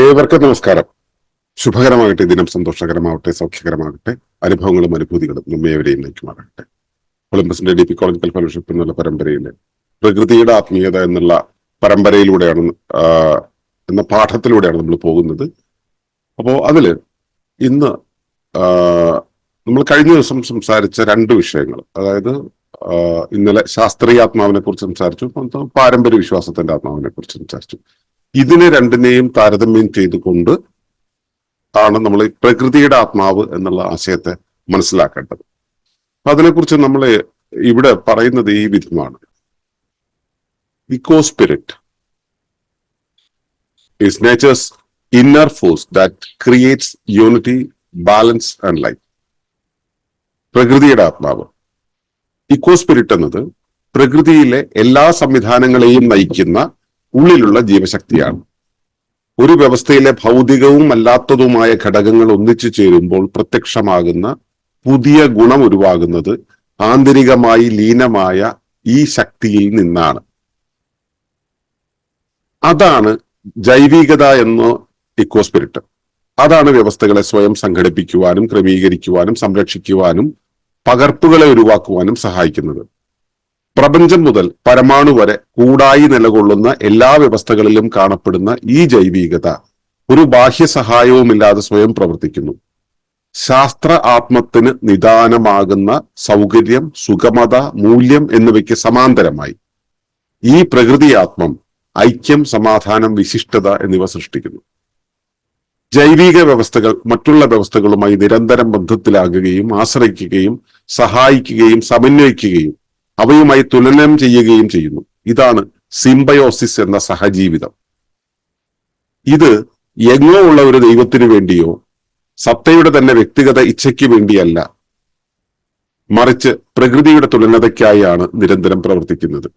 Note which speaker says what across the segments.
Speaker 1: ഏവർക്കും നമസ്കാരം. ശുഭകരമാകട്ടെ ദിനം സന്തോഷകരമാവട്ടെ സൗഖ്യകരമാകട്ടെ അനുഭവങ്ങളും അനുഭൂതികളും നമ്മേവരെയും നയിക്കുമാറാകട്ടെ. കൊളംബസിന്റെ ഡി പി കോളേജിക്കൽ ഫെലോഷിപ്പ് എന്നുള്ള പരമ്പരയിലെ പ്രകൃതിയുടെ ആത്മീയത എന്നുള്ള പരമ്പരയിലൂടെയാണ് എന്ന പാഠത്തിലൂടെയാണ് നമ്മൾ പോകുന്നത്. അപ്പോൾ അതിൽ ഇന്ന് നമ്മൾ കഴിഞ്ഞ ദിവസം സംസാരിച്ച രണ്ട് വിഷയങ്ങൾ അതായത് ഇന്നലെ ശാസ്ത്രീയ ആത്മാവിനെ കുറിച്ച് സംസാരിച്ചു പാരമ്പര്യ വിശ്വാസത്തിന്റെ ആത്മാവിനെ കുറിച്ച് സംസാരിച്ചു. ഇതിനെ രണ്ടിനെയും താരതമ്യം ചെയ്തുകൊണ്ട് ആണ് നമ്മൾ പ്രകൃതിയുടെ ആത്മാവ് എന്നുള്ള ആശയത്തെ മനസ്സിലാക്കേണ്ടത്. അപ്പൊ അതിനെക്കുറിച്ച് നമ്മൾ ഇവിടെ പറയുന്നത് ഈ വിധമാണ്. Eco spirit is nature's inner force that creates unity, balance and life. പ്രകൃതിയുടെ ആത്മാവ്. ഇക്കോ സ്പിരിറ്റ് എന്നത് പ്രകൃതിയിലെ എല്ലാ സംവിധാനങ്ങളെയും നയിക്കുന്ന ഉള്ളിലുള്ള ജീവശക്തിയാണ്. ഒരു വ്യവസ്ഥയിലെ ഭൗതികവും അല്ലാത്തതുമായ ഘടകങ്ങൾ ഒന്നിച്ചു ചേരുമ്പോൾ പ്രത്യക്ഷമാകുന്ന പുതിയ ഗുണം ഉരുവാകുന്നത് ആന്തരികമായി ലീനമായ ഈ ശക്തിയിൽ നിന്നാണ്. അതാണ് ജൈവികത എന്ന ഇക്കോസ്പിരിറ്റ്. അതാണ് വ്യവസ്ഥകളെ സ്വയം സംഘടിപ്പിക്കുവാനും ക്രമീകരിക്കുവാനും സംരക്ഷിക്കുവാനും പകർപ്പുകളെ ഉരുവാക്കുവാനും സഹായിക്കുന്നത്. പ്രപഞ്ചം മുതൽ പരമാണു വരെ കൂടായി നിലകൊള്ളുന്ന എല്ലാ വ്യവസ്ഥകളിലും കാണപ്പെടുന്ന ഈ ജൈവികത ഒരു ബാഹ്യ സഹായവുമില്ലാതെ സ്വയം പ്രവർത്തിക്കുന്നു. ശാസ്ത്ര ആത്മത്തിന് നിദാനമാകുന്ന സൗകര്യം സുഗമത മൂല്യം എന്നിവയ്ക്ക് സമാന്തരമായി ഈ പ്രകൃതി ആത്മം ഐക്യം സമാധാനം വിശിഷ്ടത എന്നിവ സൃഷ്ടിക്കുന്നു. ജൈവിക വ്യവസ്ഥകൾ മറ്റുള്ള വ്യവസ്ഥകളുമായി നിരന്തരം ബന്ധത്തിലാകുകയും ആശ്രയിക്കുകയും സഹായിക്കുകയും സമന്വയിക്കുകയും അവയുമായി തുലനം ചെയ്യുകയും ചെയ്യുന്നു. ഇതാണ് സിംബയോസിസ് എന്ന സഹജീവിതം. ഇത് എങ്ങോ ഉള്ള ഒരു ദൈവത്തിനു വേണ്ടിയോ സത്തയുടെ തന്നെ വ്യക്തിഗത ഇച്ഛയ്ക്ക് വേണ്ടിയല്ല. മറിച്ച് പ്രകൃതിയുടെ തുലനതയ്ക്കായാണ് നിരന്തരം പ്രവർത്തിക്കുന്നത്.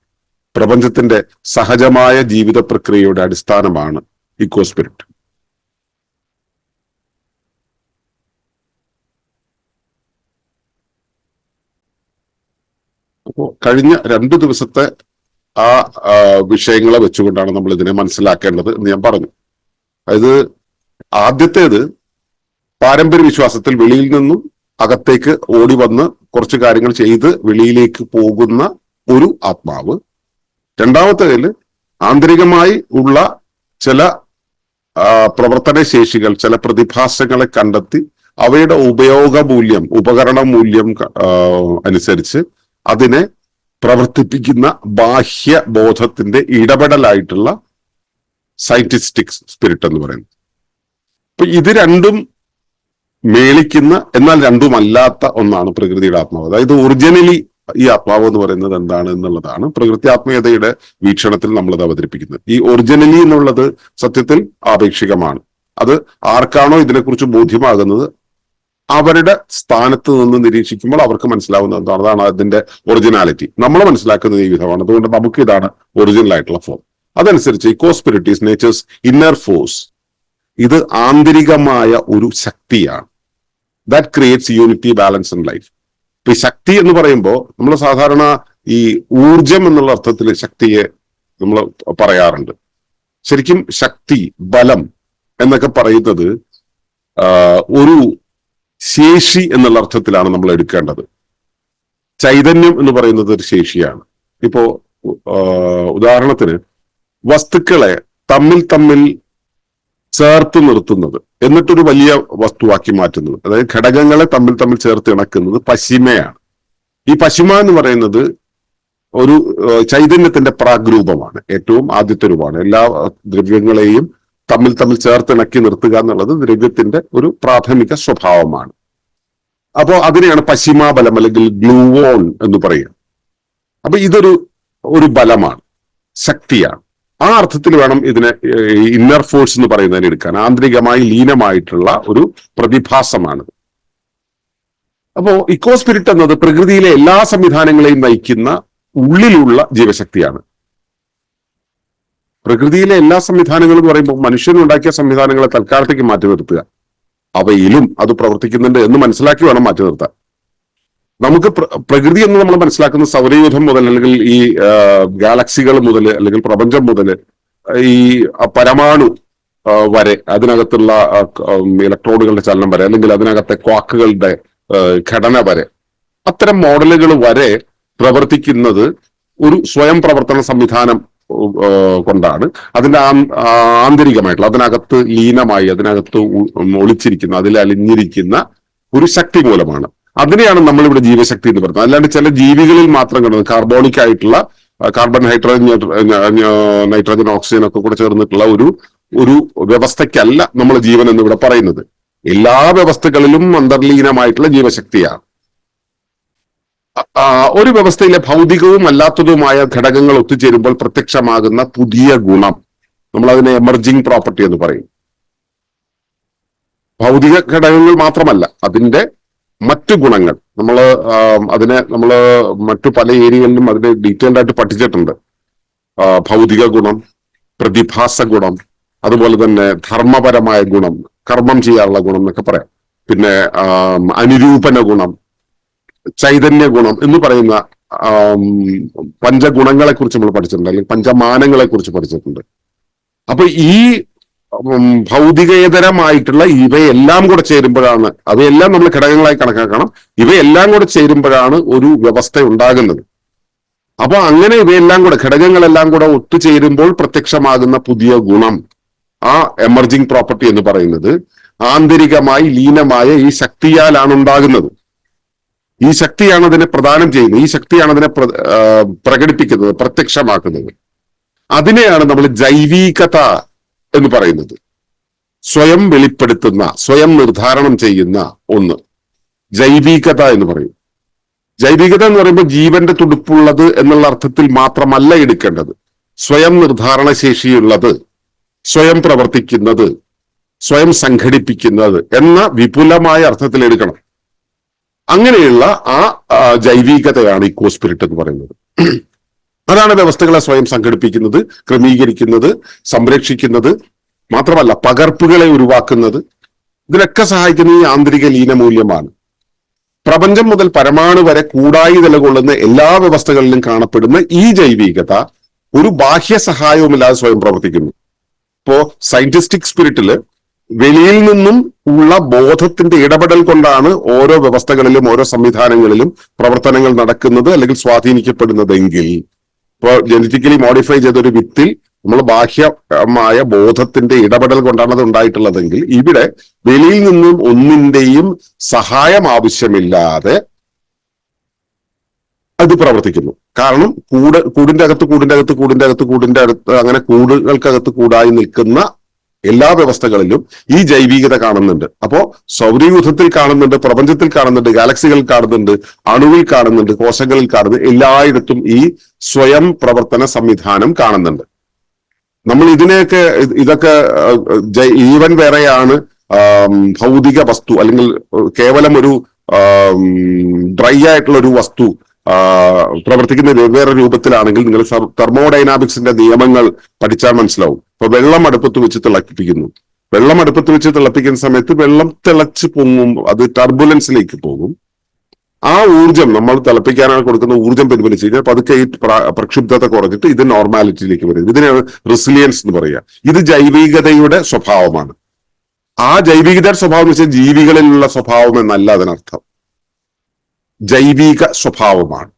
Speaker 1: പ്രപഞ്ചത്തിന്റെ സഹജമായ ജീവിത പ്രക്രിയയുടെ അടിസ്ഥാനമാണ് ഇക്കോസ്പിരിറ്റ് കഴിഞ്ഞ രണ്ടു ദിവസത്തെ ആ വിഷയങ്ങളെ വെച്ചുകൊണ്ടാണ് നമ്മൾ ഇതിനെ മനസ്സിലാക്കേണ്ടത് എന്ന് ഞാൻ പറഞ്ഞു. അതായത് ആദ്യത്തേത് പാരമ്പര്യ വിശ്വാസത്തിൽ വെളിയിൽ നിന്നും അകത്തേക്ക് ഓടി വന്ന് കുറച്ച് കാര്യങ്ങൾ ചെയ്ത് വെളിയിലേക്ക് പോകുന്ന ഒരു ആത്മാവ്. രണ്ടാമത്തേതിൽ ആന്തരികമായി ഉള്ള ചില പ്രവർത്തന ശേഷികൾ ചില പ്രതിഭാസങ്ങളെ കണ്ടെത്തി അവയുടെ ഉപയോഗ മൂല്യം ഉപകരണ മൂല്യം അനുസരിച്ച് അതിനെ പ്രവർത്തിപ്പിക്കുന്ന ബാഹ്യ ബോധത്തിന്റെ ഇടപെടലായിട്ടുള്ള സയന്റിസ്റ്റിക് സ്പിരിറ്റ് എന്ന് പറയുന്നത്. അപ്പൊ ഇത് രണ്ടും മേളിക്കുന്ന എന്നാൽ രണ്ടും അല്ലാത്ത ഒന്നാണ് പ്രകൃതിയുടെ ആത്മാവ്. അതായത് ഒറിജിനലി ഈ ആത്മാവ് എന്ന് പറയുന്നത് എന്താണ് എന്നുള്ളതാണ് പ്രകൃതി ആത്മീയതയുടെ വീക്ഷണത്തിൽ നമ്മളത് അവതരിപ്പിക്കുന്നത്. ഈ ഒറിജിനലി എന്നുള്ളത് സത്യത്തിൽ ആപേക്ഷികമാണ്. അത് ആർക്കാണോ ഇതിനെക്കുറിച്ച് ബോധ്യമാകുന്നത്? അവരുടെ സ്ഥാനത്ത് നിന്ന് നിരീക്ഷിക്കുമ്പോൾ അവർക്ക് മനസ്സിലാവുന്ന എന്താണ്? അതാണ് അതിന്റെ ഒറിജിനാലിറ്റി നമ്മൾ മനസ്സിലാക്കുന്നത് ഈ വിധമാണ്. അതുകൊണ്ട് നമുക്ക് ഇതാണ് ഒറിജിനൽ ആയിട്ടുള്ള ഫോം അതനുസരിച്ച് ഇക്കോസ്പിരിറ്റീസ് നേച്ചേഴ്സ് ഇന്നർ ഫോഴ്സ് ഇത് ആന്തരികമായ ഒരു ശക്തിയാണ്. That creates unity balance in life ഇപ്പൊ ഈ ശക്തി എന്ന് പറയുമ്പോൾ നമ്മൾ സാധാരണ ഈ ഊർജം എന്നുള്ള അർത്ഥത്തിൽ ശക്തിയെ നമ്മൾ പറയാറുണ്ട്. ശരിക്കും ശക്തി ബലം എന്നൊക്കെ പറയുന്നത് ഒരു ശേഷി എന്നുള്ള അർത്ഥത്തിലാണ് നമ്മൾ എടുക്കേണ്ടത്. ചൈതന്യം എന്ന് പറയുന്നത് ഒരു ശേഷിയാണ്. ഇപ്പോ ഉദാഹരണത്തിന് വസ്തുക്കളെ തമ്മിൽ തമ്മിൽ ചേർത്ത് നിർത്തുന്നത്. എന്നിട്ടൊരു വലിയ വസ്തുവാക്കി മാറ്റുന്നത്. അതായത് ഘടകങ്ങളെ തമ്മിൽ തമ്മിൽ ചേർത്ത് ഇണക്കുന്നത് പശിമയാണ്. ഈ പശിമ എന്ന് പറയുന്നത് ഒരു ചൈതന്യത്തിന്റെ പ്രാഗ്രൂപമാണ്. ഏറ്റവും ആദ്യത്തെ രൂപമാണ്. എല്ലാ ദ്രവ്യങ്ങളെയും തമ്മിൽ തമ്മിൽ ചേർത്ത് ഇണക്കി നിർത്തുക എന്നുള്ളത് ദ്രവ്യത്തിന്റെ ഒരു പ്രാഥമിക സ്വഭാവമാണ്. അപ്പോൾ അതിനെയാണ് പശ്ചിമാബലം അല്ലെങ്കിൽ ഗ്ലൂവോൺ എന്ന് പറയുക. അപ്പൊ ഇതൊരു ഒരു ബലമാണ് ശക്തിയാണ്. ആ അർത്ഥത്തിൽ വേണം ഇതിനെ ഇന്നർ ഫോഴ്സ് എന്ന് പറയുന്നതിന് എടുക്കാൻ. ആന്തരികമായി ലീനമായിട്ടുള്ള ഒരു പ്രതിഭാസമാണ് അപ്പോ ഇക്കോ സ്പിരിറ്റ് എന്നത് പ്രകൃതിയിലെ എല്ലാ സംവിധാനങ്ങളെയും നയിക്കുന്ന ഉള്ളിലുള്ള ജീവശക്തിയാണ്. പ്രകൃതിയിലെ എല്ലാ സംവിധാനങ്ങളും പറയുമ്പോൾ മനുഷ്യനുണ്ടാക്കിയ സംവിധാനങ്ങളെ തൽക്കാലത്തേക്ക് മാറ്റി നിർത്തുക. അവയിലും അത് പ്രവർത്തിക്കുന്നുണ്ട് എന്ന് മനസ്സിലാക്കി വേണം മാറ്റി നിർത്താൻ. നമുക്ക് പ്രകൃതി എന്ന് നമ്മൾ മനസ്സിലാക്കുന്ന സൗരയൂഥം മുതൽ അല്ലെങ്കിൽ ഈ ഗാലക്സികൾ മുതൽ അല്ലെങ്കിൽ പ്രപഞ്ചം മുതൽ ഈ പരമാണു വരെ അതിനകത്തുള്ള ഇലക്ട്രോണുകളുടെ ചലനം വരെ അല്ലെങ്കിൽ അതിനകത്തെ ക്വാക്കുകളുടെ ഘടന വരെ അത്തരം മോഡലുകൾ വരെ പ്രവർത്തിക്കുന്നത് ഒരു സ്വയം പ്രവർത്തന സംവിധാനം കൊണ്ടാണ്. അതിന്റെ ആന്തരികമായിട്ടുള്ള അതിനകത്ത് ലീനമായി അതിനകത്ത് ഒളിച്ചിരിക്കുന്ന അതിൽ അലിഞ്ഞിരിക്കുന്ന ഒരു ശക്തി മൂലമാണ്. അതിനെയാണ് നമ്മൾ ഇവിടെ ജീവശക്തി എന്ന് പറയുന്നത്. അല്ലാണ്ട് ചില ജീവികളിൽ മാത്രം കാണുന്നത് കാർബോണിക് ആയിട്ടുള്ള കാർബൺ ഹൈഡ്രജൻ നൈട്രജൻ ഓക്സിജൻ ഒക്കെ കൂടെ ചേർന്നിട്ടുള്ള ഒരു ഒരു വ്യവസ്ഥയ്ക്കല്ല നമ്മൾ ജീവൻ എന്ന് ഇവിടെ പറയുന്നത്. എല്ലാ വ്യവസ്ഥകളിലും അന്തർലീനമായിട്ടുള്ള ജീവശക്തിയാണ്. ഒരു വ്യവസ്ഥയിലെ ഭൗതികവും അല്ലാത്തതുമായ ഘടകങ്ങൾ ഒത്തുചേരുമ്പോൾ പ്രത്യക്ഷമാകുന്ന പുതിയ ഗുണം. നമ്മൾ അതിനെ എമർജിങ് പ്രോപ്പർട്ടി എന്ന് പറയും. ഭൗതിക ഘടകങ്ങൾ മാത്രമല്ല അതിന്റെ മറ്റു ഗുണങ്ങൾ. നമ്മൾ അതിനെ നമ്മൾ മറ്റു പല ഏരിയകളിലും അതിനെ ഡീറ്റെയിൽഡ് ആയിട്ട് പഠിച്ചിട്ടുണ്ട്. ഭൗതിക ഗുണം പ്രതിഭാസ ഗുണം അതുപോലെ തന്നെ ധർമ്മപരമായ ഗുണം കർമ്മം ചെയ്യാനുള്ള ഗുണം എന്നൊക്കെ പറയാം. പിന്നെ അനുരൂപന ഗുണം ചൈതന്യ ഗുണം എന്ന് പറയുന്ന പഞ്ചഗുണങ്ങളെ കുറിച്ച് നമ്മൾ പഠിച്ചിട്ടുണ്ട് അല്ലെങ്കിൽ പഞ്ചമാനങ്ങളെ കുറിച്ച് പഠിച്ചിട്ടുണ്ട്. അപ്പൊ ഈ ഭൗതികേതരമായിട്ടുള്ള ഇവയെല്ലാം കൂടെ ചേരുമ്പോഴാണ് അവയെല്ലാം നമ്മൾ ഘടകങ്ങളായി കണക്കാക്കണം ഇവയെല്ലാം കൂടെ ചേരുമ്പോഴാണ് ഒരു വ്യവസ്ഥ ഉണ്ടാകുന്നത്. അപ്പൊ അങ്ങനെ ഇവയെല്ലാം കൂടെ ഘടകങ്ങളെല്ലാം കൂടെ ഒത്തുചേരുമ്പോൾ പ്രത്യക്ഷമാകുന്ന പുതിയ ഗുണം ആ എമർജിങ് പ്രോപ്പർട്ടി എന്ന് പറയുന്നത് ആന്തരികമായി ലീനമായ ഈ ശക്തിയാലാണ് ഉണ്ടാകുന്നത്. ഈ ശക്തിയാണ് അതിനെ പ്രദാനം ചെയ്യുന്നത്. ഈ ശക്തിയാണ് അതിനെ പ്ര- പ്രകടിപ്പിക്കുന്നത് പ്രത്യക്ഷമാക്കുന്നത്. അതിനെയാണ് നമ്മൾ ജൈവികത എന്ന് പറയുന്നത്. സ്വയം വെളിപ്പെടുത്തുന്ന സ്വയം നിർദ്ധാരണം ചെയ്യുന്ന ഒന്ന്. ജൈവികത എന്ന് പറയും. ജൈവികത എന്ന് പറയുമ്പോൾ ജീവന്റെ തുടുപ്പുള്ളത് എന്നുള്ള അർത്ഥത്തിൽ മാത്രമല്ല എടുക്കേണ്ടത്. സ്വയം നിർദ്ധാരണ ശേഷിയുള്ളത് സ്വയം പ്രവർത്തിക്കുന്നത് സ്വയം സംഘടിപ്പിക്കുന്നത് എന്ന വിപുലമായ അർത്ഥത്തിൽ എടുക്കണം. അങ്ങനെയുള്ള ആ ജൈവികതയാണ് ഈ കോസ്പിരിറ്റ് എന്ന് പറയുന്നത്. അതാണ് വ്യവസ്ഥകളെ സ്വയം സംഘടിപ്പിക്കുന്നത് ക്രമീകരിക്കുന്നത് സംരക്ഷിക്കുന്നത് മാത്രമല്ല പകർപ്പുകളെ ഉരുവാക്കുന്നത്. ഇതിനൊക്കെ സഹായിക്കുന്ന ഈ ആന്തരിക ലീനമൂല്യമാണ്. പ്രപഞ്ചം മുതൽ പരമാണു വരെ കൂടായി നിലകൊള്ളുന്ന എല്ലാ വ്യവസ്ഥകളിലും കാണപ്പെടുന്ന ഈ ജൈവികത ഒരു ബാഹ്യ സഹായവുമില്ലാതെ സ്വയം പ്രവർത്തിക്കുന്നു. ഇപ്പോ സയന്റിസ്റ്റിക് സ്പിരിറ്റിൽ വെളിയിൽ നിന്നും ഉള്ള ബോധത്തിന്റെ ഇടപെടൽ കൊണ്ടാണ് ഓരോ വ്യവസ്ഥകളിലും ഓരോ സംവിധാനങ്ങളിലും പ്രവർത്തനങ്ങൾ നടക്കുന്നത് അല്ലെങ്കിൽ സ്വാധീനിക്കപ്പെടുന്നതെങ്കിൽ. ഇപ്പോൾ ജനറ്റിക്കലി മോഡിഫൈ ചെയ്ത ഒരു വിത്തിൽ നമ്മൾ ബാഹ്യമായ ബോധത്തിന്റെ ഇടപെടൽ കൊണ്ടാണ് അത് ഉണ്ടായിട്ടുള്ളതെങ്കിൽ ഇവിടെ വെളിയിൽ നിന്നും ഒന്നിന്റെയും സഹായം ആവശ്യമില്ലാതെ അത് പ്രവർത്തിക്കുന്നു. കാരണം കൂട് കൂടിന്റെ അകത്ത് കൂടിന്റെ അകത്ത് കൂടിന്റെ അകത്ത് കൂടിന്റെ അടുത്ത് അങ്ങനെ കൂടുകൾക്കകത്ത് കൂടായി നിൽക്കുന്ന എല്ലാ വ്യവസ്ഥകളിലും ഈ ജൈവികത കാണുന്നുണ്ട്. അപ്പോ സൗരയൂഥത്തിൽ കാണുന്നുണ്ട് പ്രപഞ്ചത്തിൽ കാണുന്നുണ്ട് ഗാലക്സികളിൽ കാണുന്നുണ്ട് അണുവിൽ കാണുന്നുണ്ട് കോശങ്ങളിൽ കാണുന്നുണ്ട് എല്ലായിടത്തും ഈ സ്വയം പ്രവർത്തന സംവിധാനം കാണുന്നുണ്ട്. നമ്മൾ ഇതിനെയൊക്കെ ഇതൊക്കെ ഈവൻ വേറെയാണ് ഭൗതിക വസ്തു അല്ലെങ്കിൽ കേവലം ഒരു ഡ്രൈ ആയിട്ടുള്ള ഒരു വസ്തു പ്രവർത്തിക്കുന്ന വെവ്വേറെ രൂപത്തിലാണെങ്കിൽ നിങ്ങൾ തെർമോഡൈനാമിക്സിന്റെ നിയമങ്ങൾ പഠിച്ചാൽ മനസ്സിലാവും. ഇപ്പൊ വെള്ളം അടുപ്പത്ത് വെച്ച് തിളപ്പിക്കുന്നു. വെള്ളം അടുപ്പത്ത് വെച്ച് തിളപ്പിക്കുന്ന സമയത്ത് വെള്ളം തിളച്ച് പൊങ്ങും അത് ടർബുലൻസിലേക്ക് പോകും. ആ ഊർജം നമ്മൾ തിളപ്പിക്കാനാണ് കൊടുക്കുന്ന ഊർജം പിൻവലിച്ചു കഴിഞ്ഞാൽ പതുക്കെ ഈ പ്രക്ഷുബ്ധത കുറഞ്ഞിട്ട് ഇത് നോർമാലിറ്റിയിലേക്ക് വരും. ഇതിനെയാണ് റെസിലിയൻസ് എന്ന് പറയുക ഇത് ജൈവികതയുടെ സ്വഭാവമാണ്. ആ ജൈവികതയുടെ സ്വഭാവം എന്ന് വെച്ചാൽ ജീവികളിലുള്ള സ്വഭാവം എന്നല്ല അതിനർത്ഥം. ജൈവിക സ്വഭാവമാണ്.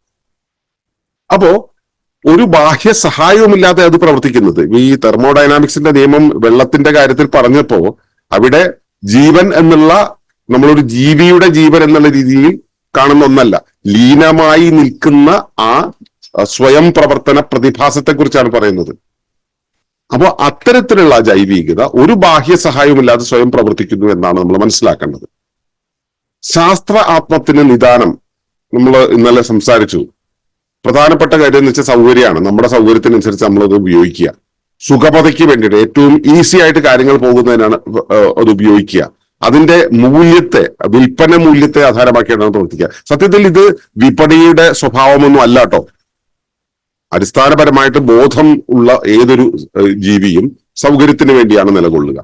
Speaker 1: അപ്പോ ഒരു ബാഹ്യ സഹായവുമില്ലാതെ അത് പ്രവർത്തിക്കുന്നത്. ഈ തെർമോഡൈനാമിക്സിന്റെ നിയമം വെള്ളത്തിന്റെ കാര്യത്തിൽ പറഞ്ഞപ്പോ അവിടെ ജീവൻ എന്നുള്ള നമ്മളൊരു ജീവിയുടെ ജീവൻ എന്നുള്ള രീതിയിൽ കാണുന്ന ഒന്നല്ല. ലീനമായി നിൽക്കുന്ന ആ സ്വയം പ്രവർത്തന പ്രതിഭാസത്തെ കുറിച്ചാണ് പറയുന്നത്. അപ്പോൾ അത്തരത്തിലുള്ള ജൈവികത ഒരു ബാഹ്യ സഹായവുമില്ലാതെ സ്വയം പ്രവർത്തിക്കുന്നു എന്നാണ് നമ്മൾ മനസ്സിലാക്കേണ്ടത്. ശാസ്ത്ര ആത്മത്തിന് നിദാനം നമ്മൾ ഇന്നലെ സംസാരിച്ചു. പ്രധാനപ്പെട്ട കാര്യം എന്ന് വെച്ചാൽ സൗകര്യമാണ് നമ്മുടെ സൗകര്യത്തിനനുസരിച്ച് നമ്മളത് ഉപയോഗിക്കുക. സുഖപതയ്ക്ക് വേണ്ടിയിട്ട് ഏറ്റവും ഈസി ആയിട്ട് കാര്യങ്ങൾ പോകുന്നതിനാണ് അത് ഉപയോഗിക്കുക. അതിന്റെ മൂല്യത്തെ വിൽപ്പന മൂല്യത്തെ ആധാരമാക്കിയാണ് പ്രവർത്തിക്കുക. സത്യത്തിൽ ഇത് വിപണിയുടെ സ്വഭാവമൊന്നും അല്ല കേട്ടോ. അടിസ്ഥാനപരമായിട്ട് ബോധം ഉള്ള ഏതൊരു ജീവിയും സൗകര്യത്തിന് വേണ്ടിയാണ് നിലകൊള്ളുക.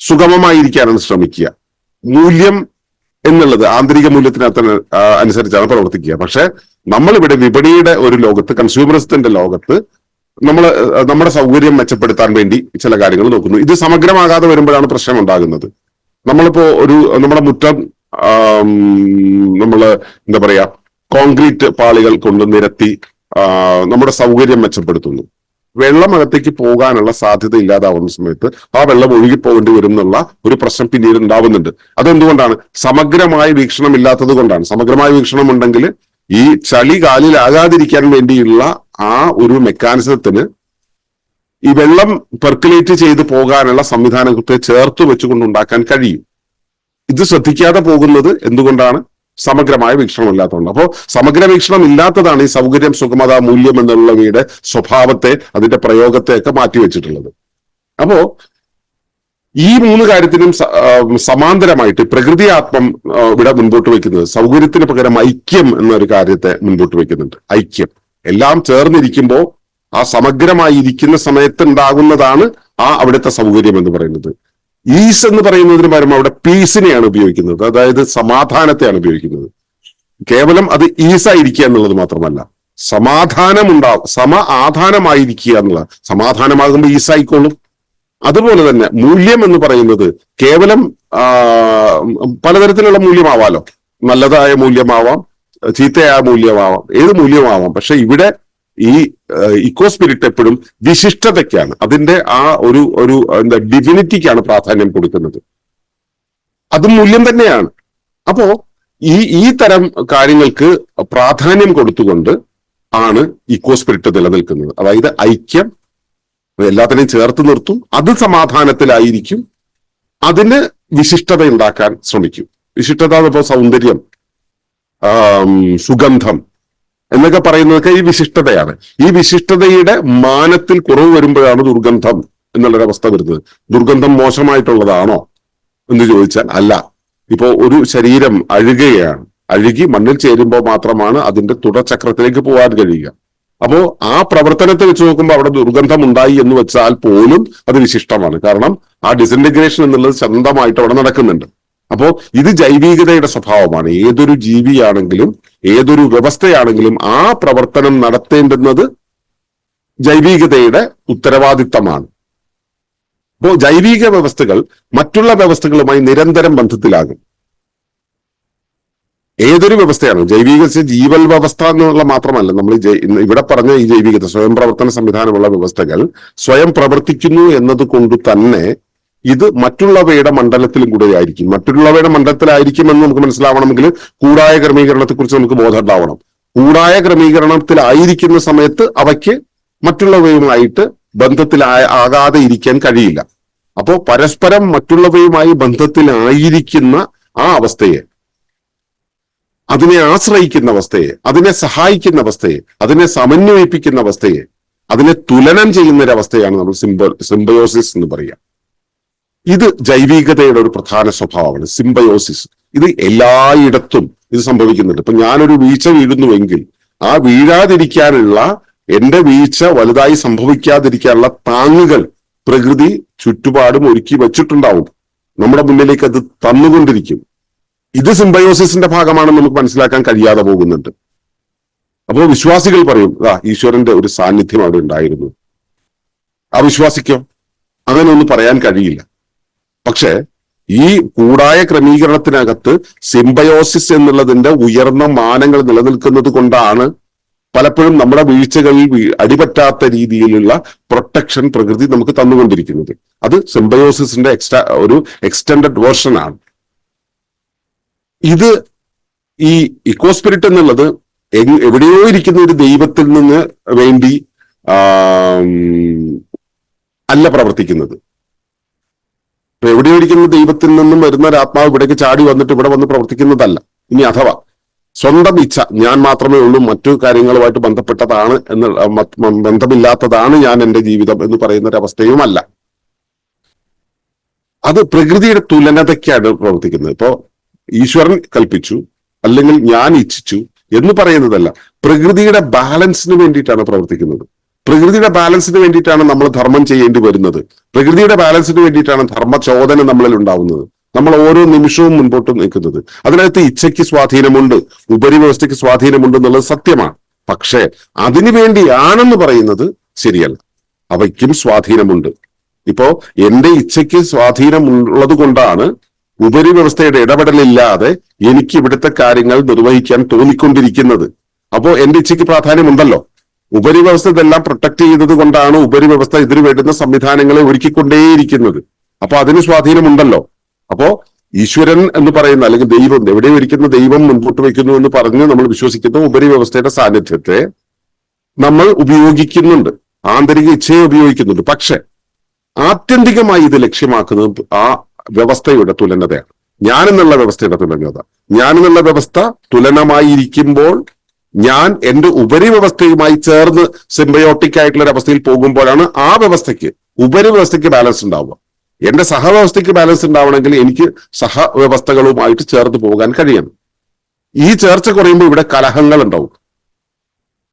Speaker 1: സുഗമമായിരിക്കാനാണ് ശ്രമിക്കുക. മൂല്യം എന്നുള്ളത് ആന്തരിക മൂല്യത്തിനകത്ത് ആ, അനുസരിച്ചാണ് പ്രവർത്തിക്കുക. പക്ഷെ നമ്മളിവിടെ വിപണിയുടെ ഒരു ലോകത്ത് കൺസ്യൂമറിസത്തിന്റെ ലോകത്ത് നമ്മൾ നമ്മുടെ സൗകര്യം മെച്ചപ്പെടുത്താൻ വേണ്ടി ചില കാര്യങ്ങൾ നോക്കുന്നു. ഇത് സമഗ്രമാകാതെ വരുമ്പോഴാണ് പ്രശ്നം ഉണ്ടാകുന്നത് നമ്മളിപ്പോ ഒരു നമ്മുടെ മുറ്റം നമ്മൾ എന്താ പറയാ കോൺക്രീറ്റ് പാളികൾ കൊണ്ട് നിരത്തി നമ്മുടെ സൗകര്യം മെച്ചപ്പെടുത്തുന്നു. വെള്ളം അകത്തേക്ക് പോകാനുള്ള സാധ്യത ഇല്ലാതാവുന്ന സമയത്ത് ആ വെള്ളം ഒഴുകി പോകേണ്ടി വരും എന്നുള്ള ഒരു പ്രശ്നം പിന്നീട് ഉണ്ടാവുന്നുണ്ട്. അതെന്തുകൊണ്ടാണ്? സമഗ്രമായ വീക്ഷണം ഇല്ലാത്തത് കൊണ്ടാണ്. സമഗ്രമായ വീക്ഷണം ഉണ്ടെങ്കിൽ ഈ ചളി കാലിലാകാതിരിക്കാൻ വേണ്ടിയുള്ള ആ ഒരു മെക്കാനിസത്തിന് ഈ വെള്ളം പെർക്കുലേറ്റ് ചെയ്ത് പോകാനുള്ള സംവിധാനത്തെ ചേർത്ത് വെച്ചുകൊണ്ട് ഉണ്ടാക്കാൻ കഴിയും. ഇത് ശ്രദ്ധിക്കാതെ പോകുന്നത് എന്തുകൊണ്ടാണ്? സമഗ്രമായ വീക്ഷണം ഇല്ലാത്തതുകൊണ്ട്. അപ്പോൾ സമഗ്ര വീക്ഷണം ഇല്ലാത്തതാണ് ഈ സൗകര്യം സുഗമത മൂല്യം എന്നുള്ളവയുടെ സ്വഭാവത്തെ അതിന്റെ പ്രയോഗത്തെ ഒക്കെ മാറ്റിവെച്ചിട്ടുള്ളത് അപ്പോ ഈ മൂന്ന് കാര്യത്തിനും സമാന്തരമായിട്ട് പ്രകൃതി ആത്മം ഇവിടെ മുൻപോട്ട് വെക്കുന്നത് സൗകര്യത്തിന് പകരം ഐക്യം എന്നൊരു കാര്യത്തെ മുൻപോട്ട് വെക്കുന്നുണ്ട്. ഐക്യം. എല്ലാം ചേർന്നിരിക്കുമ്പോൾ ആ സമഗ്രമായി ഇരിക്കുന്ന സമയത്ത് ഉണ്ടാകുന്നതാണ് ആ അവിടുത്തെ സൗകര്യം എന്ന് പറയുന്നത്. ഈസ് എന്ന് പറയുന്നതിന് പകരം അവിടെ പീസിനെയാണ് ഉപയോഗിക്കുന്നത്. അതായത് സമാധാനത്തെയാണ് ഉപയോഗിക്കുന്നത്. കേവലം അത് ഈസായിരിക്കുക എന്നുള്ളത് മാത്രമല്ല സമാധാനം ഉണ്ടാവും സമ ആധാനമായിരിക്കുക എന്നുള്ള സമാധാനമാകുമ്പോൾ ഈസായിക്കോളും അതുപോലെ തന്നെ മൂല്യം എന്ന് പറയുന്നത് കേവലം പലതരത്തിലുള്ള മൂല്യമാവാലോ. നല്ലതായ മൂല്യമാവാം ചീത്തയായ മൂല്യമാവാം ഏത് മൂല്യമാവാം. പക്ഷെ ഇവിടെ ഈ ഇക്കോ സ്പിരിറ്റ് എപ്പോഴും വിശിഷ്ടതയ്ക്കാണ്. അതിന്റെ ആ ഒരു ഒരു എന്താ ഡിവിനിറ്റിക്കാണ് പ്രാധാന്യം കൊടുക്കുന്നത്. അത് മൂല്യം തന്നെയാണ്. അപ്പോ ഈ ഈ തരം കാര്യങ്ങൾക്ക് പ്രാധാന്യം കൊടുത്തുകൊണ്ട് ആണ് ഇക്കോ സ്പിരിറ്റ് നിലനിൽക്കുന്നത്. അതായത് ഐക്യം എല്ലാത്തിനെയും ചേർത്ത് നിർത്തും. അത് സമാധാനത്തിലായിരിക്കും. അതിന് വിശിഷ്ടത ഉണ്ടാക്കാൻ ശ്രമിക്കും. വിശിഷ്ടത എന്നിപ്പോ സൗന്ദര്യം സുഗന്ധം എന്നൊക്കെ പറയുന്നതൊക്കെ ഈ വിശിഷ്ടതയാണ്. ഈ വിശിഷ്ടതയുടെ മാനത്തിൽ കുറവ് വരുമ്പോഴാണ് ദുർഗന്ധം എന്നുള്ളൊരവസ്ഥ വരുന്നത്. ദുർഗന്ധം മോശമായിട്ടുള്ളതാണോ എന്ന് ചോദിച്ചാൽ അല്ല. ഇപ്പോ ഒരു ശരീരം അഴുകുകയാണ്. അഴുകി മണ്ണിൽ ചേരുമ്പോൾ മാത്രമാണ് അതിന്റെ തുടർചക്രത്തിലേക്ക് പോകാൻ കഴിയുക. അപ്പോ ആ പ്രവർത്തനത്തെ വെച്ച് നോക്കുമ്പോൾ അവിടെ ദുർഗന്ധം ഉണ്ടായി എന്ന് വെച്ചാൽ പോലും അത് വിശിഷ്ടമാണ്. കാരണം ആ ഡിസിന്റിഗ്രേഷൻ എന്നുള്ളത് സ്വന്തമായിട്ട് അവിടെ നടക്കുന്നുണ്ട്. അപ്പോ ഇത് ജൈവികതയുടെ സ്വഭാവമാണ്. ഏതൊരു ജീവിയാണെങ്കിലും ഏതൊരു വ്യവസ്ഥയാണെങ്കിലും ആ പ്രവർത്തനം നടത്തേണ്ടുന്നത് ജൈവികതയുടെ ഉത്തരവാദിത്തമാണ്. അപ്പോൾ ജൈവിക വ്യവസ്ഥകൾ മറ്റുള്ള വ്യവസ്ഥകളുമായി നിരന്തരം ബന്ധത്തിലാകും. ഏതൊരു വ്യവസ്ഥയാണ്? ജൈവിക ജീവൽ വ്യവസ്ഥ എന്നുള്ള മാത്രമല്ല നമ്മൾ ഇവിടെ പറഞ്ഞ ഈ ജൈവികത സ്വയം പ്രവർത്തന സംവിധാനമുള്ള വ്യവസ്ഥകൾ സ്വയം പ്രവർത്തിക്കുന്നു എന്നത് കൊണ്ട് തന്നെ ഇത് മറ്റുള്ളവയുടെ മണ്ഡലത്തിലും കൂടെ ആയിരിക്കും മറ്റുള്ളവയുടെ മണ്ഡലത്തിലായിരിക്കുമെന്ന് നമുക്ക് മനസ്സിലാവണമെങ്കിൽ കൂടായ ക്രമീകരണത്തെ കുറിച്ച് നമുക്ക് ബോധം ഉണ്ടാവണം കൂടായ ക്രമീകരണത്തിലായിരിക്കുന്ന സമയത്ത് അവയ്ക്ക് മറ്റുള്ളവയുമായിട്ട് ബന്ധത്തിലായ ആകാതെ ഇരിക്കാൻ കഴിയില്ല. അപ്പോ പരസ്പരം മറ്റുള്ളവയുമായി ബന്ധത്തിലായിരിക്കുന്ന ആ അവസ്ഥയെ അതിനെ ആശ്രയിക്കുന്ന അവസ്ഥയെ അതിനെ സഹായിക്കുന്ന അവസ്ഥയെ അതിനെ സമന്വയിപ്പിക്കുന്ന അവസ്ഥയെ അതിനെ തുലനം ചെയ്യുന്ന ഒരു അവസ്ഥയാണ് നമ്മൾ സിംബ സിംബയോസിസ് എന്ന് പറയുക. ഇത് ജൈവികതയുടെ ഒരു പ്രധാന സ്വഭാവമാണ് സിംബയോസിസ് ഇത് എല്ലായിടത്തും ഇത് സംഭവിക്കുന്നുണ്ട്. ഇപ്പൊ ഞാനൊരു വീഴ്ച വീഴുന്നുവെങ്കിൽ ആ വീഴാതിരിക്കാനുള്ള എന്റെ വീഴ്ച വലുതായി സംഭവിക്കാതിരിക്കാനുള്ള താങ്ങുകൾ പ്രകൃതി ചുറ്റുപാടും ഒരുക്കി വെച്ചിട്ടുണ്ടാവും. നമ്മുടെ മുന്നിലേക്ക് അത് തന്നുകൊണ്ടിരിക്കും. ഇത് സിംബയോസിസിന്റെ ഭാഗമാണെന്ന് നമുക്ക് മനസ്സിലാക്കാൻ കഴിയാതെ പോകുന്നുണ്ട്. അപ്പോൾ വിശ്വാസികൾ പറയും ആ ഈശ്വരന്റെ ഒരു സാന്നിധ്യം അവിടെ ഉണ്ടായിരുന്നു. ആ വിശ്വാസിക്കോ? അങ്ങനെ ഒന്നും പറയാൻ കഴിയില്ല. പക്ഷെ ഈ കൂടായ ക്രമീകരണത്തിനകത്ത് സിംബയോസിസ് എന്നുള്ളതിന്റെ ഉയർന്ന മാനങ്ങൾ നിലനിൽക്കുന്നത് കൊണ്ടാണ് പലപ്പോഴും നമ്മുടെ വീഴ്ചകളിൽ അടിപറ്റാത്ത രീതിയിലുള്ള പ്രൊട്ടക്ഷൻ പ്രകൃതി നമുക്ക് തന്നുകൊണ്ടിരിക്കുന്നത്. അത് സിംബയോസിന്റെ എക്സ്ട്രാ ഒരു എക്സ്റ്റൻഡഡ് വേർഷൻ ആണ് ഇത് ഈ ഇക്കോസ്പിരിറ്റ് എന്നുള്ളത് എവിടെയോ ഇരിക്കുന്ന ഒരു ദൈവത്തിൽ നിന്ന് വേണ്ടി അല്ല പ്രവർത്തിക്കുന്നത്. എവിടെയോ ഇരിക്കുന്ന ദൈവത്തിൽ നിന്നും വരുന്ന ഒരു ആത്മാവ് ഇവിടേക്ക് ചാടി വന്നിട്ട് ഇവിടെ വന്ന് പ്രവർത്തിക്കുന്നതല്ല. ഇനി അഥവാ സ്വന്തം ഇച്ഛ ഞാൻ മാത്രമേ ഉള്ളൂ മറ്റു കാര്യങ്ങളുമായിട്ട് ബന്ധപ്പെട്ടതാണ് എന്ന് ബന്ധമില്ലാത്തതാണ് ഞാൻ എന്റെ ജീവിതം എന്ന് പറയുന്ന ഒരു അവസ്ഥയുമല്ല. അത് പ്രകൃതിയുടെ തുലനതയ്ക്കാണ് പ്രവർത്തിക്കുന്നത്. ഇപ്പോ ഈശ്വരൻ കൽപ്പിച്ചു അല്ലെങ്കിൽ ഞാൻ ഇച്ഛിച്ചു എന്ന് പറയുന്നതല്ല. പ്രകൃതിയുടെ ബാലൻസിന് വേണ്ടിയിട്ടാണ് പ്രവർത്തിക്കുന്നത്. പ്രകൃതിയുടെ ബാലൻസിന് വേണ്ടിയിട്ടാണ് നമ്മൾ ധർമ്മം ചെയ്യേണ്ടി വരുന്നത്. പ്രകൃതിയുടെ ബാലൻസിന് വേണ്ടിയിട്ടാണ് ധർമ്മചോദന നമ്മളിൽ ഉണ്ടാവുന്നത്. നമ്മൾ ഓരോ നിമിഷവും മുൻപോട്ട് നിൽക്കുന്നത്. അതിനകത്ത് ഇച്ഛയ്ക്ക് സ്വാധീനമുണ്ട് ഉപരിവ്യവസ്ഥയ്ക്ക് സ്വാധീനമുണ്ട് എന്നുള്ളത് സത്യമാണ്. പക്ഷേ അതിനു വേണ്ടിയാണെന്ന് പറയുന്നത് ശരിയല്ല. അവയ്ക്കും സ്വാധീനമുണ്ട്. ഇപ്പോ എന്റെ ഇച്ഛയ്ക്ക് സ്വാധീനം സ്വാധീനമുള്ളത് കൊണ്ടാണ് ഉപരിവ്യവസ്ഥയുടെ ഇടപെടലില്ലാതെ എനിക്ക് ഇവിടുത്തെ കാര്യങ്ങൾ നിർവഹിക്കാൻ തോന്നിക്കൊണ്ടിരിക്കുന്നത്. അപ്പോ എന്റെ ഇച്ഛയ്ക്ക് പ്രാധാന്യമുണ്ടല്ലോ. ഉപരിവ്യവസ്ഥ ഇതെല്ലാം പ്രൊട്ടക്ട് ചെയ്തത് കൊണ്ടാണ് ഉപരിവ്യവസ്ഥ ഇതിന് വേണ്ടുന്ന സംവിധാനങ്ങളെ ഒരുക്കിക്കൊണ്ടേയിരിക്കുന്നത്. അപ്പൊ അതിന് സ്വാധീനമുണ്ടല്ലോ. അപ്പോ ഈശ്വരൻ എന്ന് പറയുന്ന അല്ലെങ്കിൽ ദൈവം എവിടെ ഒരിക്കുന്ന ദൈവം മുൻപോട്ട് വയ്ക്കുന്നു എന്ന് പറഞ്ഞ് നമ്മൾ വിശ്വസിക്കുന്ന ഉപരിവ്യവസ്ഥയുടെ സാന്നിധ്യത്തെ നമ്മൾ ഉപയോഗിക്കുന്നുണ്ട്. ആന്തരിക ഇച്ഛയെ ഉപയോഗിക്കുന്നുണ്ട്. പക്ഷെ ആത്യന്തികമായി ഇത് ലക്ഷ്യമാക്കുന്നത് ആ വ്യവസ്ഥയുടെ തുലനതയാണ്. ഞാൻ എന്നുള്ള വ്യവസ്ഥയുടെ തുലനത. ഞാൻ എന്നുള്ള വ്യവസ്ഥ തുലനമായിരിക്കുമ്പോൾ ഞാൻ എന്റെ ഉപരിവ്യവസ്ഥയുമായി ചേർന്ന് സിംബയോട്ടിക് ആയിട്ടുള്ള ഒരു അവസ്ഥയിൽ പോകുമ്പോഴാണ് ആ വ്യവസ്ഥയ്ക്ക് ഉപരിവ്യവസ്ഥയ്ക്ക് ബാലൻസ് ഉണ്ടാവുക. എന്റെ സഹവ്യവസ്ഥയ്ക്ക് ബാലൻസ് ഉണ്ടാവണമെങ്കിൽ എനിക്ക് സഹവ്യവസ്ഥകളുമായിട്ട് ചേർന്ന് പോകാൻ കഴിയണം. ഈ ചേർച്ച കുറയുമ്പോൾ ഇവിടെ കലഹങ്ങൾ ഉണ്ടാവും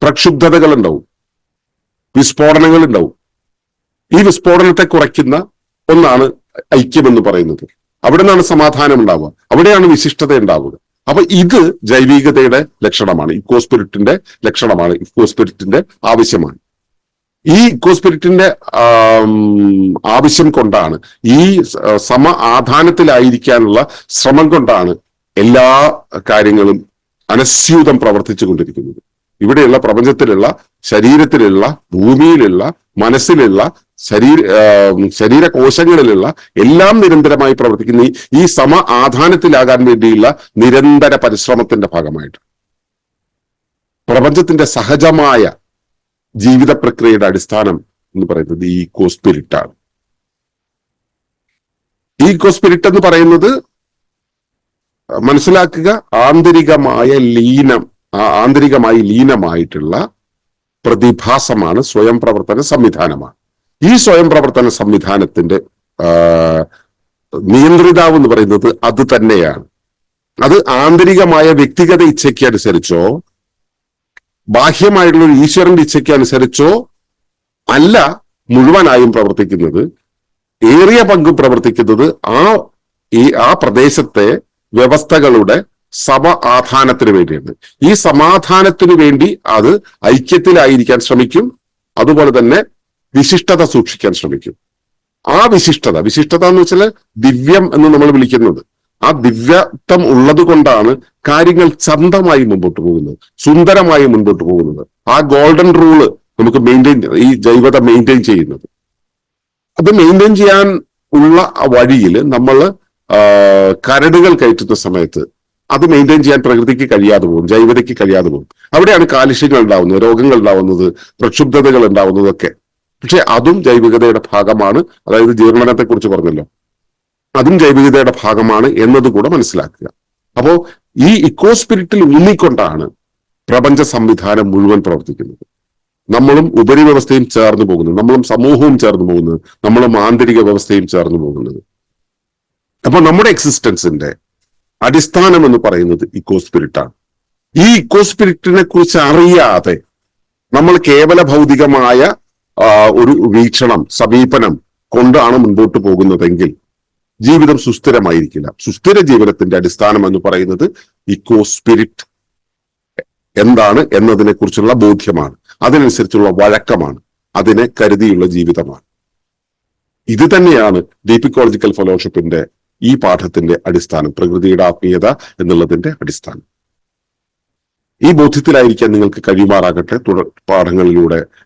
Speaker 1: പ്രക്ഷുബ്ധതകൾ ഉണ്ടാവും വിസ്ഫോടനങ്ങൾ ഉണ്ടാവും ഈ വിസ്ഫോടനത്തെ കുറയ്ക്കുന്ന ഒന്നാണ് ഐക്യം എന്ന് പറയുന്നത്. അവിടെ നിന്നാണ് സമാധാനം ഉണ്ടാവുക. അവിടെയാണ് വിശിഷ്ടത ഉണ്ടാവുക. അപ്പൊ ഇത് ജൈവികതയുടെ ലക്ഷണമാണ്. ഇക്കോസ്പിരിറ്റിന്റെ ലക്ഷണമാണ്. ഇക്കോസ്പിരിറ്റിന്റെ ആവശ്യമാണ്. ഈ ഇക്കോസ്പിരിറ്റിന്റെ ആവശ്യം കൊണ്ടാണ് ഈ സമ ആധാനത്തിലായിരിക്കാനുള്ള ശ്രമം കൊണ്ടാണ് എല്ലാ കാര്യങ്ങളും അനസ്യൂതം പ്രവർത്തിച്ചു കൊണ്ടിരിക്കുന്നത് ഇവിടെയുള്ള പ്രപഞ്ചത്തിലുള്ള ശരീരത്തിലുള്ള ഭൂമിയിലുള്ള മനസ്സിലുള്ള ശരീര ശരീരകോശങ്ങളിലുള്ള എല്ലാം നിരന്തരമായി പ്രവർത്തിക്കുന്ന ഈ- സമ ആധാനത്തിലാകാൻ വേണ്ടിയുള്ള നിരന്തര പരിശ്രമത്തിന്റെ ഭാഗമായിട്ട്. പ്രപഞ്ചത്തിന്റെ സഹജമായ ജീവിത പ്രക്രിയയുടെ അടിസ്ഥാനം എന്ന് പറയുന്നത് ഈ ഇക്കോസ്പിരിറ്റ് ആണ് ഈ കോസ്പിരിറ്റ് എന്ന് പറയുന്നത് മനസ്സിലാക്കുക ആന്തരികമായ ലീനം ആന്തരികമായി ലീനമായിട്ടുള്ള പ്രതിഭാസമാണ് സ്വയം പ്രവർത്തന സംവിധാനമാണ്. ഈ സ്വയം പ്രവർത്തന സംവിധാനത്തിന്റെ നിയന്ത്രിതാവ് എന്ന് പറയുന്നത് അത് തന്നെയാണ്. അത് ആന്തരികമായ വ്യക്തിഗത ഇച്ഛയ്ക്ക് അനുസരിച്ചോ ബാഹ്യമായിട്ടുള്ള ഒരു ഈശ്വരന്റെ ഇച്ഛയ്ക്ക് അനുസരിച്ചോ അല്ല മുഴുവനായും പ്രവർത്തിക്കുന്നത്. ഏറിയ പങ്കും പ്രവർത്തിക്കുന്നത് ആ ഈ ആ പ്രദേശത്തെ വ്യവസ്ഥകളുടെ സമ ആധാനത്തിന് വേണ്ടിയാണ്. ഈ സമാധാനത്തിന് വേണ്ടി അത് ഐക്യത്തിലായിരിക്കാൻ ശ്രമിക്കും. അതുപോലെ തന്നെ വിശിഷ്ടത സൂക്ഷിക്കാൻ ശ്രമിക്കും. ആ വിശിഷ്ടത വിശിഷ്ടത എന്ന് വെച്ചാൽ ദിവ്യം എന്ന് നമ്മൾ വിളിക്കുന്നത്. ആ ദിവ്യത്വം ഉള്ളത് കൊണ്ടാണ് കാര്യങ്ങൾ ചന്തമായി മുമ്പോട്ട് പോകുന്നത് സുന്ദരമായി മുൻപോട്ട് പോകുന്നത്. ആ ഗോൾഡൻ റൂൾ നമുക്ക് മെയിന്റെയിൻ ഈ ജൈവത മെയിന്റെയിൻ ചെയ്യുന്നത്. അത് മെയിന്റെയിൻ ചെയ്യാൻ ഉള്ള വഴിയിൽ നമ്മൾ കരടുകൾ കയറ്റുന്ന സമയത്ത് അത് മെയിന്റെയിൻ ചെയ്യാൻ പ്രകൃതിക്ക് കഴിയാതെ പോകും ജൈവതയ്ക്ക് കഴിയാതെ പോകും. അവിടെയാണ് കാലുഷ്യങ്ങൾ ഉണ്ടാവുന്നത് രോഗങ്ങൾ ഉണ്ടാവുന്നത് പ്രക്ഷുബ്ധതകൾ ഉണ്ടാവുന്നതൊക്കെ. പക്ഷെ അതും ജൈവികതയുടെ ഭാഗമാണ്. അതായത് ജീർണനത്തെ കുറിച്ച് പറഞ്ഞല്ലോ. അതും ജൈവികതയുടെ ഭാഗമാണ് എന്നത് കൂടെ മനസ്സിലാക്കുക. അപ്പോ ഈ ഇക്കോ സ്പിരിറ്റിൽ ഊന്നിക്കൊണ്ടാണ് പ്രപഞ്ച സംവിധാനം മുഴുവൻ പ്രവർത്തിക്കുന്നത്. നമ്മളും ഉപരിവ്യവസ്ഥയും ചേർന്നു പോകുന്നത് നമ്മളും സമൂഹവും ചേർന്നു പോകുന്നത് നമ്മളും ആന്തരിക വ്യവസ്ഥയും ചേർന്നു പോകുന്നത്. അപ്പോൾ നമ്മുടെ എക്സിസ്റ്റൻസിന്റെ അടിസ്ഥാനം എന്ന് പറയുന്നത് ഇക്കോ സ്പിരിറ്റാണ് ഈ ഇക്കോ സ്പിരിറ്റിനെ കുറിച്ച് അറിയാതെ നമ്മൾ കേവല ഭൗതികമായ ഒരു വീക്ഷണം സമീപനം കൊണ്ടാണ് മുൻപോട്ട് പോകുന്നതെങ്കിൽ ജീവിതം സുസ്ഥിരമായിരിക്കില്ല. സുസ്ഥിര ജീവിതത്തിന്റെ അടിസ്ഥാനം എന്ന് പറയുന്നത് ഇക്കോ സ്പിരിറ്റ് എന്താണ് എന്നതിനെ കുറിച്ചുള്ള ബോധ്യമാണ്. അതിനനുസരിച്ചുള്ള വഴക്കമാണ്. അതിനെ കരുതിയുള്ള ജീവിതമാണ്. ഇത് തന്നെയാണ് ഡീപിക്കോളജിക്കൽ ഫെലോഷിപ്പിന്റെ ഈ പാഠത്തിന്റെ അടിസ്ഥാനം പ്രകൃതിയുടെ ആത്മീയത എന്നുള്ളതിന്റെ അടിസ്ഥാനം. ഈ ബോധ്യത്തിലായിരിക്കാൻ നിങ്ങൾക്ക് കഴിയുമാറാകട്ടെ. തുടർ പാഠങ്ങളിലൂടെ